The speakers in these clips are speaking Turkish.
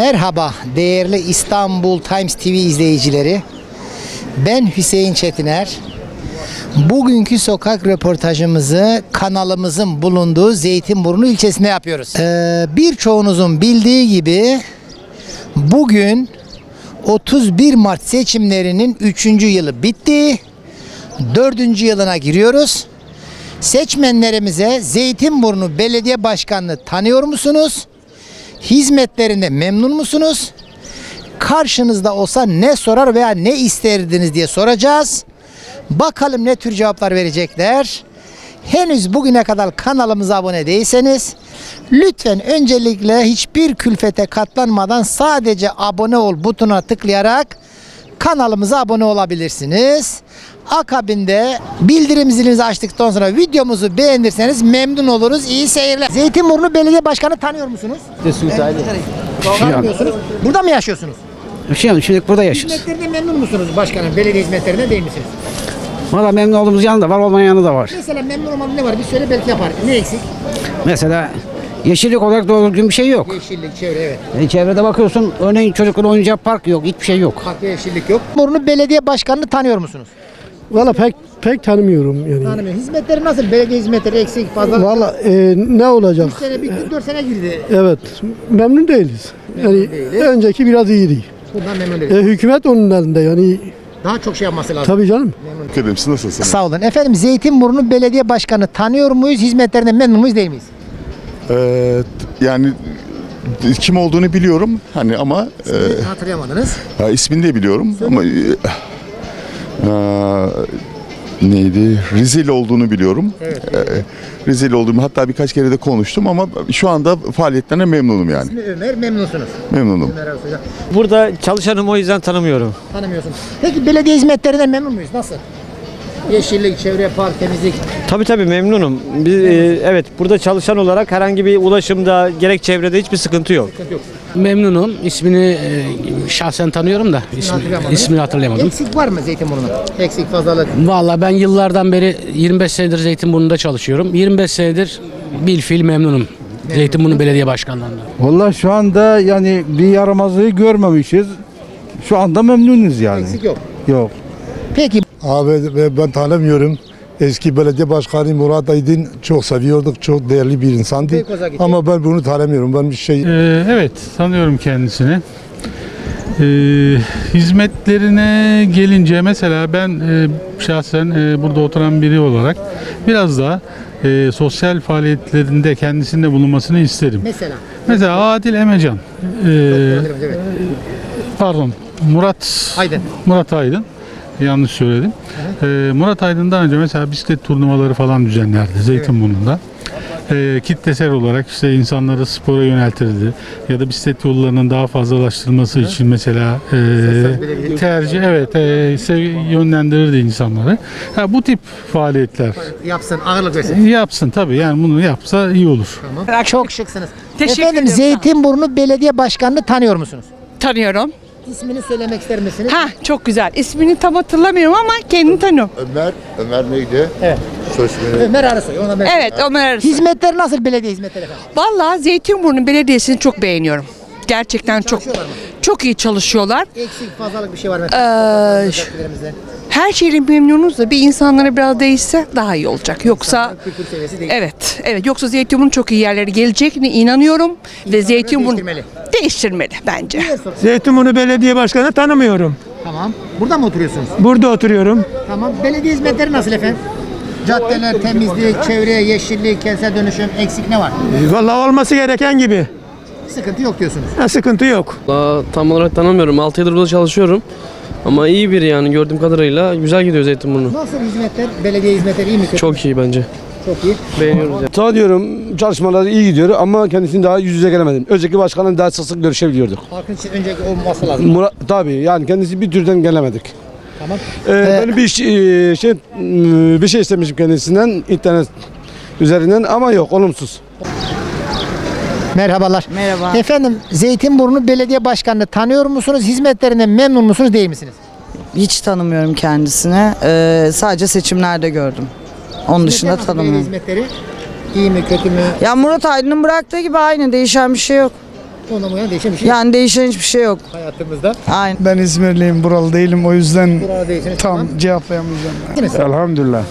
Merhaba değerli İstanbul Times TV izleyicileri. Ben Hüseyin Çetiner. Bugünkü sokak röportajımızı kanalımızın bulunduğu Zeytinburnu ilçesinde yapıyoruz. Ee, birçoğunuzun bildiği gibi bugün 31 Mart seçimlerinin 3. yılı bitti. 4. yılına giriyoruz. Seçmenlerimize Zeytinburnu Belediye Başkanlığı tanıyor musunuz? Hizmetlerinde memnun musunuz? Karşınızda olsa ne sorar veya ne isterdiniz diye soracağız. Bakalım ne tür cevaplar verecekler. Henüz bugüne kadar kanalımıza abone değilseniz lütfen öncelikle hiçbir külfete katlanmadan sadece abone ol butonuna tıklayarak kanalımıza abone olabilirsiniz. Akabinde bildirim zilinizi açtıktan sonra videomuzu beğenirseniz memnun oluruz. İyi seyirler. Zeytinburnu Belediye Başkanı tanıyor musunuz? Tanımıyorsunuz. Burada mı yaşıyorsunuz? Şey, şimdi burada yaşıyoruz. Hizmetlerinden memnun musunuz başkanım? Belediye hizmetlerinden değil misiniz? Valla memnun olduğumuz yanı da var, olmayan yanı da var. Mesela memnun olmanın ne var? Bir söyle belki yapar. Ne eksik? Mesela yeşillik olarak doğru düzgün bir şey yok. Yeşillik, çevre evet. E, çevrede bakıyorsun, örneğin çocukların oyuncağı park yok, hiçbir şey yok. Farklı yeşillik yok. Burnu Belediye Başkanı'nı tanıyor musunuz? Valla pek pek tanımıyorum yani. Tanımıyor. Hizmetleri nasıl? Belediye hizmetleri eksik, fazla. Valla e, ne olacak? 3 sene bitti, 4 sene girdi. Evet, memnun değiliz. Yani değiliz. önceki biraz iyiydi. Bundan memnun E, değiliz. hükümet onun elinde yani Daha çok şey yapması lazım. tabii canım. Ederim. Siz nasılsınız? Sağ olun. Efendim Zeytinburnu Belediye Başkanı tanıyor muyuz? Hizmetlerinden memnun muyuz değil miyiz? Ee, yani kim olduğunu biliyorum hani ama e, Hatırlayamadınız. ya ismini de biliyorum ama e, e, neydi? Rizeli olduğunu biliyorum. Evet. E, Rizeli olduğumu hatta birkaç kere de konuştum ama şu anda faaliyetlerine memnunum yani. İsmi Ömer memnunsunuz. Memnunum. Ömer Arasu'yla. Burada çalışanım o yüzden tanımıyorum. Tanımıyorsunuz. Peki belediye hizmetlerinden memnun muyuz? Nasıl? Yeşillik, çevre, park, temizlik. Tabii tabii memnunum. Biz, e, evet burada çalışan olarak herhangi bir ulaşımda gerek çevrede hiçbir sıkıntı yok. Sıkıntı yok. Memnunum. İsmini e, şahsen tanıyorum da ismi, Hatırlayamadın. ismini hatırlayamadım. Eksik var mı Zeytinburnu'nda? Eksik, fazlalık. Valla ben yıllardan beri 25 senedir Zeytinburnu'nda çalışıyorum. 25 senedir bilfil memnunum. Zeytinburnu Belediye Başkanlığı'ndan. Vallahi şu anda yani bir yaramazlığı görmemişiz. Şu anda memnunuz yani. Eksik yok. Yok. Peki Abi ben tanımıyorum. Eski belediye başkanı Murat Aydın çok seviyorduk. Çok değerli bir insandı. Ama ben bunu tanımıyorum. Ben bir şey Ee, evet, tanıyorum kendisini. Ee, hizmetlerine gelince mesela ben e, şahsen e, burada oturan biri olarak biraz daha e, sosyal faaliyetlerinde kendisinde bulunmasını isterim. mesela. Mesela Adil Emecan, e, Evet. pardon Murat Aydın. Murat Aydın. Yanlış söyledim. Ee, Murat Aydın'dan önce mesela bisiklet turnuvaları falan düzenlerdi Zeytinburnu'nda. Ee, kitlesel olarak işte insanları spora yöneltirdi ya da bisiklet yollarının daha fazlalaştırılması için mesela e, tercih evet e, sev- yönlendirirdi insanları. Ha, bu tip faaliyetler Yapsın, ağırlık versin. yapsın tabii yani bunu yapsa iyi olur. Çok şıksınız. Teşekkür Efendim ederim. Zeytinburnu Belediye Başkanı'nı tanıyor musunuz? Tanıyorum. İsmini söylemek ister misiniz? Ha çok güzel. İsmini tam hatırlamıyorum ama kendini tanıyorum. Ömer, Ömer neydi? Evet. Soy ismini. Ömer Arasoy. Ona ben... Evet Ömer Arısı. Hizmetler nasıl belediye hizmetleri efendim? Vallahi Zeytinburnu Belediyesi'ni çok beğeniyorum. Gerçekten çok Çalışıyorlar mı? çok iyi çalışıyorlar. Eksik fazlalık bir şey var mı? Ee, Her şeyle memnunuz da bir insanlara biraz değişse daha iyi olacak. Yoksa Kültür seviyesi değil. evet evet yoksa Zeytinburnu çok iyi yerlere gelecekine inanıyorum ve Zeytinburnu değiştirmeli. Değiştirmeli bence. Zeytinburnu Belediye Başkanı tanımıyorum. Tamam. Burada mı oturuyorsunuz? Burada oturuyorum. Tamam. Belediye hizmetleri nasıl efendim? Caddeler, temizlik, çevre, yeşillik, kentsel dönüşüm eksik ne var? Vallahi olması gereken gibi. Sıkıntı yok diyorsunuz. sıkıntı yok. Daha tam olarak tanımıyorum. 6 yıldır burada çalışıyorum. Ama iyi bir yani gördüğüm kadarıyla güzel gidiyor Zeytinburnu. Nasıl hizmetler? Belediye hizmetleri iyi mi? kötü mü? Çok iyi bence. Çok iyi. Beğeniyoruz yani. Tanıyorum. Çalışmaları iyi gidiyor ama kendisini daha yüz yüze gelemedim. Önceki başkanın daha sık sık görüşebiliyorduk. Halkın için önceki olması lazım. Murat, tabii yani kendisi bir türden gelemedik. Tamam. Ee, ben bir şey, şey bir şey istemişim kendisinden internet üzerinden ama yok olumsuz. Merhabalar. Merhaba. Efendim Zeytinburnu Belediye Başkanı'nı tanıyor musunuz? Hizmetlerinden memnun musunuz değil misiniz? Hiç tanımıyorum kendisini. Ee, sadece seçimlerde gördüm. Onun dışında Hizmetler nasıl? Tanımıyorum. hizmetleri iyi mi kötü mü? Ya Murat Aydın'ın bıraktığı gibi aynı değişen bir şey yok. Ondan bu yana değişen bir şey Yani değişen hiçbir şey yok. hayatımızda. Aynen. Ben İzmirliyim, buralı değilim. O yüzden Burada değişen tamam. cevaplayamayacağım. Kimisi? Elhamdülillah.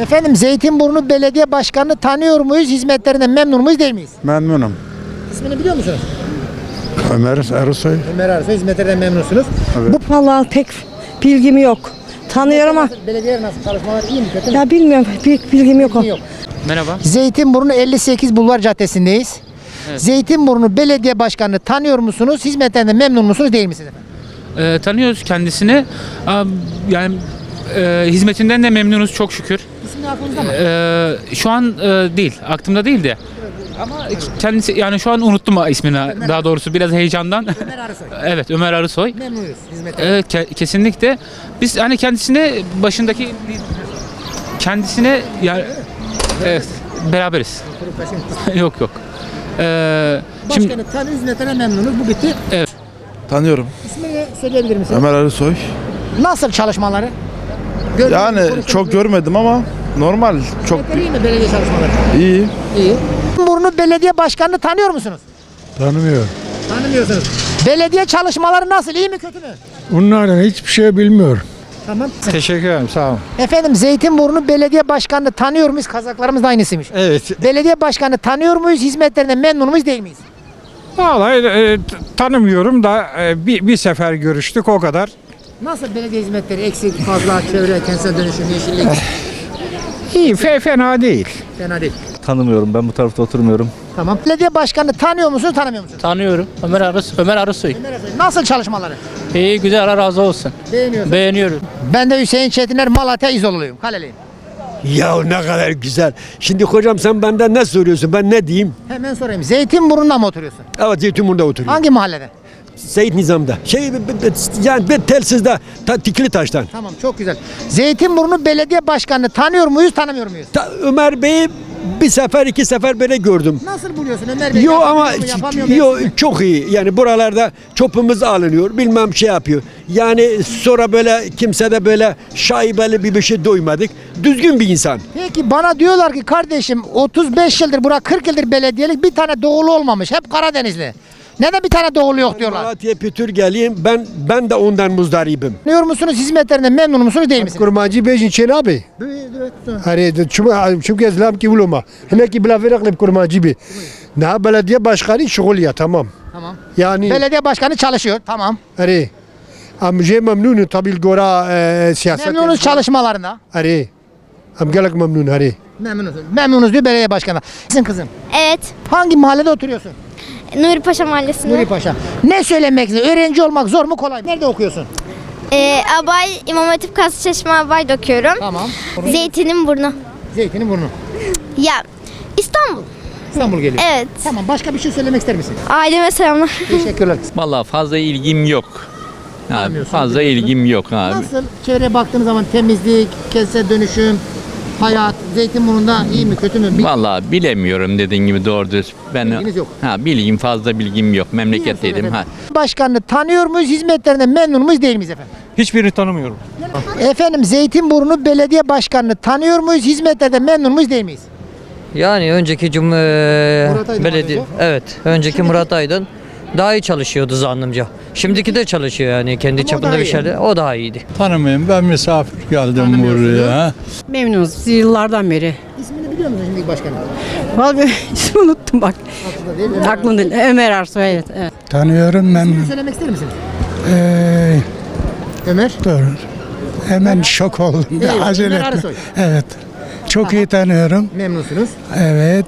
Efendim Zeytinburnu Belediye Başkanı'nı tanıyor muyuz? Hizmetlerinden memnun muyuz değil miyiz? Memnunum. İsmini biliyor musunuz? Ömer Ersoy. Ömer Arsoy hizmetlerinden memnunsunuz. Vallahi pek bilgim yok. Tanıyorum ama belediye nasıl çalışmalar iyi mi kötü mü? ya bilmiyorum pek bilgim yok. Yok. Merhaba. Zeytinburnu 58 Bulvar Caddesi'ndeyiz. Zeytinburnu Belediye Başkanı'nı tanıyor musunuz? Hizmetlerinden memnun musunuz değil misiniz efendim? Ee, tanıyoruz kendisini. Aa, yani e, hizmetinden de memnunuz çok şükür. İsmini aklınızda mı? Ee, şu an e, değil, aklımda değil de. Ama kendisi yani şu an unuttum ismini daha doğrusu biraz heyecandan. Ömer Arsoy. evet Ömer Arısoy. Memnunuz hizmetlerinden. Evet ke- kesinlikle. Biz hani kendisine başındaki kendisine yani evet beraberiz. yok yok. Ee, şimdi Başkanı tanıyor, hizmetlerinden memnunuz. Bu bitti. Tanıyorum. İsmini söyleyebilir misiniz? Ömer Arısoy. Nasıl çalışmaları? Gördünüz mü, Yani çok görmedim ama normal. Çok Hizmetleri iyi mi belediye çalışmaları? iyi. İyi. Burnu Belediye Başkanı'nı tanıyor musunuz? Tanımıyorum. Tanımıyorsunuz. Belediye çalışmaları nasıl? iyi mi kötü mü? Bunlardan hiçbir şey bilmiyorum. Tamam. Teşekkür ederim, sağ olun. Efendim Zeytinburnu Belediye Başkanı'nı tanıyor muyuz? Kazaklarımız da aynısıymış. Evet. Belediye Başkanı tanıyor muyuz? Hizmetlerinden memnun muyuz değil miyiz? Vallahi e, tanımıyorum da e, bir, bir sefer görüştük o kadar. Nasıl belediye hizmetleri eksik, fazla, çevre, kentsel dönüşüm, yeşillik? İyi, fe, fena değil. Fena değil. Tanımıyorum ben bu tarafta oturmuyorum. Tamam. Belediye Başkanı tanıyor musunuz, tanımıyor musunuz? tanıyorum. Ömer Arısoy. Ömer Arısoy. Nasıl çalışmaları? İyi güzel Allah razı olsun. Beğeniyorsunuz. Beğeniyorum. Ben de Hüseyin Çetiner Malatya İzoluluyum. Kaleliyim. Ya ne kadar güzel. Şimdi hocam sen benden ne soruyorsun? Ben ne diyeyim? Hemen sorayım. Zeytinburnu'nda mı oturuyorsun? Evet Zeytinburnu'nda oturuyorum. Hangi mahallede? Seyit Nizam'da. Şey yani ben telsizde ta, Tikili Taş'tan. Tamam çok güzel. Zeytinburnu Belediye Başkanı'nı tanıyor muyuz, tanımıyor muyuz? Ta, Ömer Bey'i bir sefer iki sefer böyle gördüm. Nasıl buluyorsun Ömer Bey? Yo ama yapamıyor yo çok iyi. Yani buralarda çöpümüz alınıyor. Bilmem şey yapıyor. Yani sonra böyle kimse de böyle şaibeli bir bir şey duymadık. Düzgün bir insan. Peki bana diyorlar ki kardeşim 35 yıldır bura 40 yıldır belediyelik bir tane doğulu olmamış. Hep Karadenizli. Neden bir tane doğulu yok diyorlar? Malatya Pütür geleyim. Ben ben de ondan muzdaribim. Tanıyor musunuz? Hizmetlerinden memnun musunuz değil misiniz? Kurmancı bejin çen abi. Hani çünkü çünkü ezlam ki uluma. Hemen ki bila verak kurmancı bi. Ne belediye başkanı şugul ya tamam. Tamam. Yani Belediye başkanı çalışıyor. Tamam. Hani am je memnun tabil gora e, siyaset. Memnunuz çalışmalarına. Hani am gelek memnun hani. Memnunuz. Memnunuz diyor belediye başkanı. Sizin kızım. Evet. Hangi mahallede oturuyorsun? Nuri Paşa Mahallesi'nde. Nuri Paşa. Ne söylemek istiyorsun? Öğrenci olmak zor mu kolay mı? Nerede okuyorsun? Ee, Abay İmam Hatip Kasıçeşme Abay'da okuyorum. Tamam. Zeytinin burnu. Zeytinin burnu. Ya İstanbul. İstanbul geliyor. Evet. Tamam. Başka bir şey söylemek ister misin? Aileme selamlar. Teşekkürler. Vallahi fazla ilgim yok. Abi, fazla ilgim yok abi. Nasıl? Çevreye baktığınız zaman temizlik, kentsel dönüşüm, hayat, Zeytinburnu'nda iyi mi kötü mü? Bir Vallahi bilemiyorum dediğin gibi doğru düz. Ben Bilginiz yok. ha bilgim fazla bilgim yok. Memleketteydim ha. Başkanını tanıyor muyuz? Hizmetlerinden memnun muyuz değil miyiz efendim? Hiçbirini tanımıyorum. Efendim Zeytinburnu Belediye Başkanı'nı tanıyor muyuz? Hizmetlerden memnun muyuz değil miyiz? Yani önceki cum Murat Aydın belediye abi evet önceki Murat Aydın daha iyi çalışıyordu zannımca. Şimdiki de çalışıyor yani kendi Ama o çapında daha bir iyi. şeyler. O daha iyiydi. Tanımıyorum. Ben misafir geldim buraya. Memnunuz yıllardan beri. İsmini biliyor musun şimdiki başkanı? Vallahi ismi unuttum bak. Aklında değil mi? Aklım değil. Ömer Arsoy evet. evet. Tanıyorum ben. İsmini söylemek ister misin? Ee, Ömer. dur. Hemen şok oldum. Değil, Ömer Arısoy. Evet. Çok iyi tanıyorum. Memnunsunuz. Evet.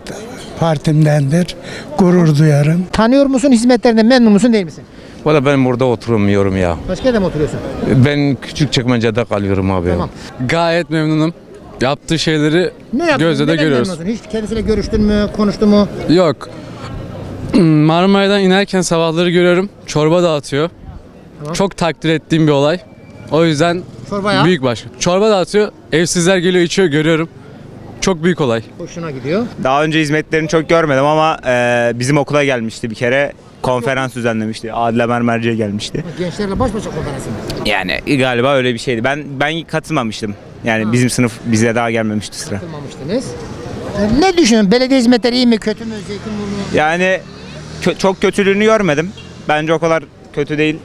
Partimdendir. Gurur duyarım. Tanıyor musun? Hizmetlerinden memnun musun değil misin? Valla ben burada oturmuyorum ya. Başka yerde mi oturuyorsun? Ben küçük çekmecede kalıyorum abi. Tamam. Gayet memnunum. Yaptığı şeyleri Ne yaptın? Gözle de Neden görüyoruz. memnunsun? Hiç kendisiyle görüştün mü? Konuştun mu? yok. Marmaray'dan inerken sabahları görüyorum. Çorba dağıtıyor. Tamam. Çok takdir ettiğim bir olay. O yüzden Çorba ya. büyük baş. Çorba dağıtıyor. Evsizler geliyor içiyor görüyorum. Çok büyük olay. Hoşuna gidiyor. Daha önce hizmetlerini çok görmedim ama e, bizim okula gelmişti bir kere. Konferans düzenlemişti. Adile Mermerci'ye gelmişti. Gençlerle baş başa konferansı mı? Yani galiba öyle bir şeydi. Ben ben katılmamıştım. Yani bizim sınıf bize daha gelmemişti sıra. Katılmamıştınız. Ne düşünüyorsun? Belediye hizmetleri iyi mi kötü mü? Zeytinburnu. Yani kö- çok kötülüğünü görmedim. Bence o kadar kötü değil.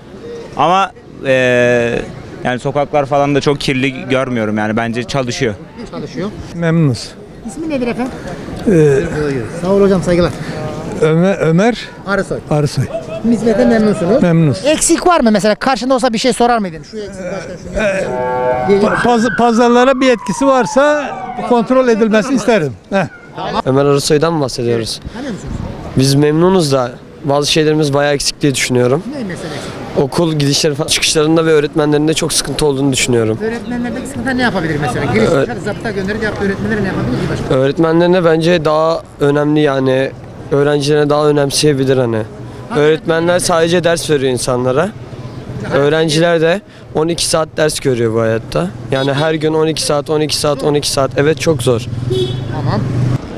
Ama eee, yani sokaklar falan da çok kirli görmüyorum yani bence çalışıyor. Çalışıyor. Memnunuz. İsmi nedir efendim? Ee, Sağ ol hocam saygılar. Ömer, Ömer Arısoy. Arısoy. Hizmete memnunsunuz. Memnunuz. Eksik var mı mesela? Karşında olsa bir şey sorar mıydın? Şu eksik başka yapacağım. Diye- Paz- pazarlara bir etkisi varsa kontrol edilmesini isterim. Heh. Ömer Arısoy'dan mı bahsediyoruz? Tanıyor musunuz? Biz memnunuz da bazı şeylerimiz bayağı eksik diye düşünüyorum. Ne mesela eksik? Okul gidişleri falan çıkışlarında ve öğretmenlerinde çok sıkıntı olduğunu düşünüyorum. Öğretmenlerdeki sıkıntı ne yapabilir mesela? Giriş Evet. çıkar, zapta gönderir yaptı öğretmenler ne yapabilir ki başka? Öğretmenlerine bence daha önemli yani öğrencilerine daha önemseyebilir hani. Öğretmenler sadece ders veriyor insanlara. Öğrenciler de 12 saat ders görüyor bu hayatta. Yani her gün 12 saat, 12 saat, 12 saat. Evet çok zor. Tamam.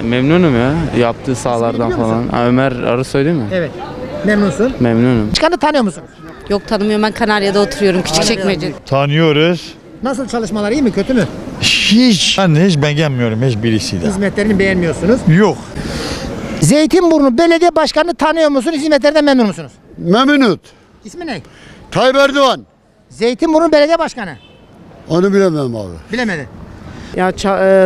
Memnunum ya yaptığı sahalardan biliyor musun? falan. Ha, Ömer Arısoy değil mi? Evet. Memnunsun. Memnunum. Çıkanı tanıyor musun? Yok tanımıyorum ben Kanarya'da oturuyorum Küçükçekmece. Tanıyoruz. Nasıl çalışmalar iyi mi kötü mü? Hiç, ben hiç beğenmiyorum hiç birisiyle. Hizmetlerini beğenmiyorsunuz. Yok. Zeytinburnu Belediye Başkanı tanıyor musunuz? Hizmetlerinden memnun musunuz? Memnunum. İsmi ne? Tayyip Erdoğan. Zeytinburnu Belediye Başkanı. Onu bilemem abi. Bilemedi. Ya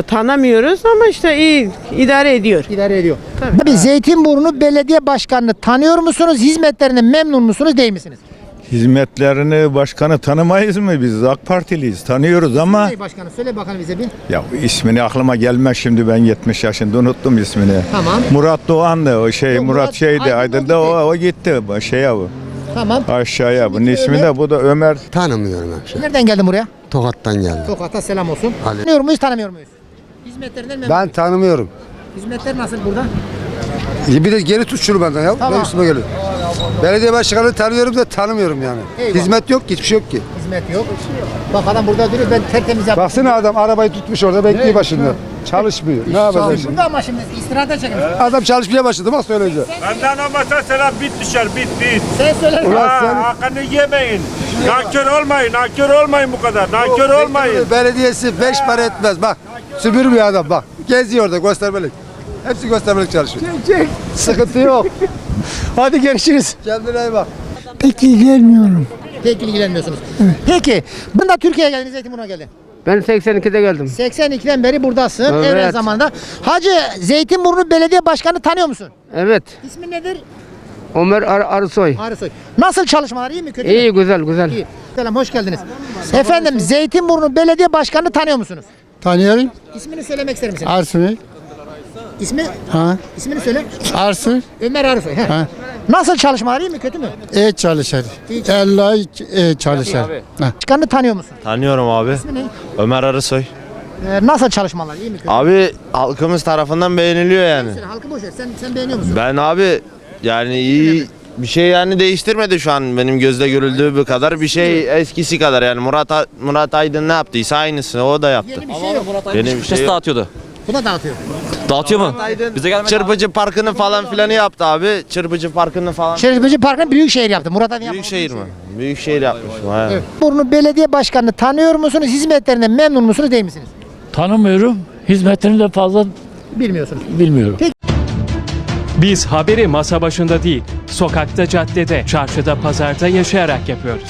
tanımıyoruz ama işte iyi idare ediyor. İdare ediyor. Tabii. Zeytinburnu Belediye Başkanı'nı tanıyor musunuz? Hizmetlerinden memnun musunuz değil misiniz? Hizmetlerini başkanı tanımayız mı biz? AK Partiliyiz. Tanıyoruz ama Belediye Başkanı söyle bakalım bize bir. ya ismini aklıma gelmez şimdi ben 70 yaşında unuttum ismini. Tamam. Murat Doğan'dı o şey Yok, Murat, Murat şeydi Aydın o Aydın'da o, o gitti bu şeye bu Tamam. aşağıya bunun ismi de bu da Ömer Tanımıyorum hemşire. Nereden geldin buraya? Tokat'tan geldim. Tokat'a selam olsun. Ali. Tanıyor muyuz tanımıyor muyuz? Hizmetlerinden memnun Ben tanımıyorum. Hizmetler nasıl burada? Bir de geri tut şunu benden ya. Tamam. Ben üstüme geliyor. Belediye başkanını tanıyorum da tanımıyorum yani. Eyvallah. Hizmet yok ki, hiçbir şey yok ki. Hizmet yok. Bak adam burada duruyor ben tertemiz yaptım. Baksana adam arabayı tutmuş orada bekliyor başında. Çalışmıyor. Ne yapacak şimdi? Ama şimdi istirahata çekin. Adam çalışmaya başladı bak söyleyince. Benden olmasa selam bit düşer bit bit. Sen söyle. Ulan sen hakkını yemeyin. Nankör olmayın, nankör olmayın bu kadar. Nankör olmayın. belediyesi beş para etmez bak. Süpürmüyor adam bak. Geziyor orada göstermelik. Hepsi göstermelik çalışıyor. Sıkıntı yok. Hadi görüşürüz. Kendine iyi bak. Pek ilgilenmiyorum. Pek ilgilenmiyorsunuz. Peki. Bunda Türkiye'ye geldiniz Zeytinburnu'na geldin. Ben 82'de geldim. 82'den beri buradasın. Evet. Evvel zamanda. Hacı Zeytinburnu Belediye Başkanı tanıyor musun? Evet. İsmi nedir? Ömer Arısoy. Arısoy. Nasıl çalışmalar iyi mi kötü mü? güzel güzel. İyi. Selam hoş geldiniz. Efendim Zeytinburnu Belediye Başkanı tanıyor musunuz? Tanıyorum. İsmini söylemek ister misin? Arsu'yu. İsmi? Ha. İsmini söyle. Arsu. Ömer Arısoy. he. Nasıl çalışmalar iyi mi kötü mü? İyi çalışır. Elle iyi çalışır. Başkanı tanıyor musun? Tanıyorum abi. İsmi ne? Ömer Arısoy. Ee, nasıl çalışmalar iyi mi kötü mü? Abi halkımız tarafından beğeniliyor yani. Söyle, halkı boş ver. Sen, sen beğeniyor musun? Ben abi yani iyi bir şey yani değiştirmedi şu an benim gözle görüldüğü bir kadar bir şey eskisi kadar yani Murat A- Murat Aydın ne yaptıysa aynısını o da yaptı. Yeni bir şey yok. Yeni bir şey yok. dağıtıyordu. Bu da dağıtıyor. Dağıtıyor mu? Bize Çırpıcı Parkı'nı falan filanı yaptı abi. Çırpıcı Parkı'nı falan. Çeşmeci Parkı'nı Büyükşehir yaptı. Murat Ali yapmadı. Büyükşehir mi? Büyükşehir yapmış. Ha. Evet. Burnu Belediye Başkanı'nı tanıyor musunuz? Hizmetlerinden memnun musunuz değil misiniz? Tanımıyorum. Hizmetlerini de fazla Bilmiyorsunuz. bilmiyorum. Biz haberi masa başında değil, sokakta, caddede, çarşıda, pazarda yaşayarak yapıyoruz.